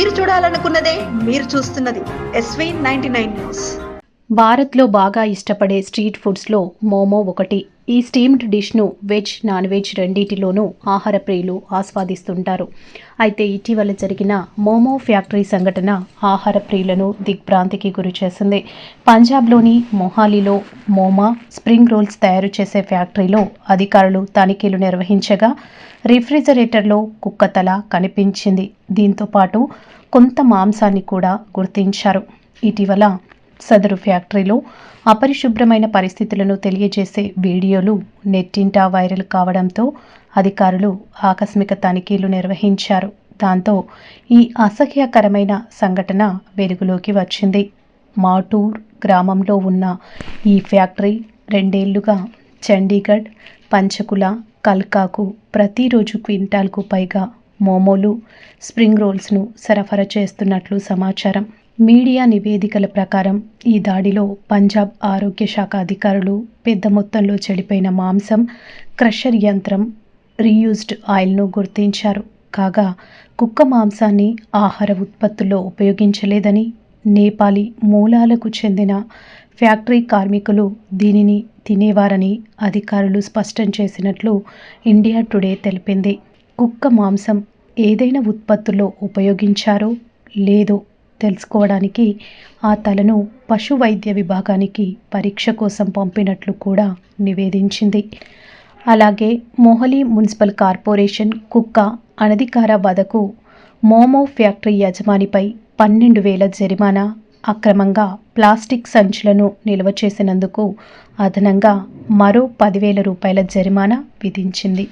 మీరు చూడాలనుకున్నదే మీరు చూస్తున్నది ఎస్వీ నైన్టీ నైన్ న్యూస్ భారత్లో బాగా ఇష్టపడే స్ట్రీట్ ఫుడ్స్లో మోమో ఒకటి. ఈ స్టీమ్డ్ డిష్ను వెజ్ నాన్ వెజ్ రెండింటిలోనూ ఆహార ప్రియులు ఆస్వాదిస్తుంటారు. అయితే ఇటీవల జరిగిన మోమో ఫ్యాక్టరీ సంఘటన ఆహార ప్రియులను దిగ్భ్రాంతికి గురిచేసింది పంజాబ్లోని మొహాలీలో మోమా స్ప్రింగ్ రోల్స్ తయారు చేసే ఫ్యాక్టరీలో అధికారులు తనిఖీలు నిర్వహించగా రిఫ్రిజరేటర్లో కుక్కతల కనిపించింది. దీంతో పాటు కొంత మాంసాన్ని కూడా గుర్తించారు. ఇటీవల సదరు ఫ్యాక్టరీలో అపరిశుభ్రమైన పరిస్థితులను తెలియజేసే వీడియోలు నెట్టింటా వైరల్ కావడంతో అధికారులు ఆకస్మిక తనిఖీలు నిర్వహించారు. దాంతో ఈ అసహ్యకరమైన సంఘటన వెలుగులోకి వచ్చింది. మాటూర్ గ్రామంలో ఉన్న ఈ ఫ్యాక్టరీ రెండేళ్ళుగా చండీగఢ్ పంచకుల కల్కాకు ప్రతిరోజు క్వింటాల్కు పైగా మోమోలు స్ప్రింగ్ రోల్స్ను సరఫరా చేస్తున్నట్లు సమాచారం. మీడియా నివేదికల ప్రకారం ఈ దాడిలో పంజాబ్ ఆరోగ్య శాఖ అధికారులు పెద్ద మొత్తంలో చెడిపోయిన మాంసం క్రషర్ యంత్రం రీయూజ్డ్ ఆయిల్ను గుర్తించారు. కాగా కుక్క మాంసాన్ని ఆహార ఉత్పత్తుల్లో ఉపయోగించలేదని నేపాలీ మూలాలకు చెందిన ఫ్యాక్టరీ కార్మికులు దీనిని తినేవారని అధికారులు స్పష్టం చేసినట్లు ఇండియా టుడే తెలిపింది. కుక్క మాంసం ఏదైనా ఉత్పత్తుల్లో ఉపయోగించారో లేదో తెలుసుకోవడానికి ఆ తలను పశు వైద్య విభాగానికి పరీక్ష కోసం పంపినట్లు కూడా నివేదించింది. అలాగే మొహలి మున్సిపల్ కార్పొరేషన్ కుక్క అనధికార వధకు మోమో ఫ్యాక్టరీ యజమానిపై పన్నెండు వేల జరిమానా అక్రమంగా ప్లాస్టిక్ సంచులను నిల్వ చేసినందుకు అదనంగా మరో పదివేల రూపాయల జరిమానా విధించింది.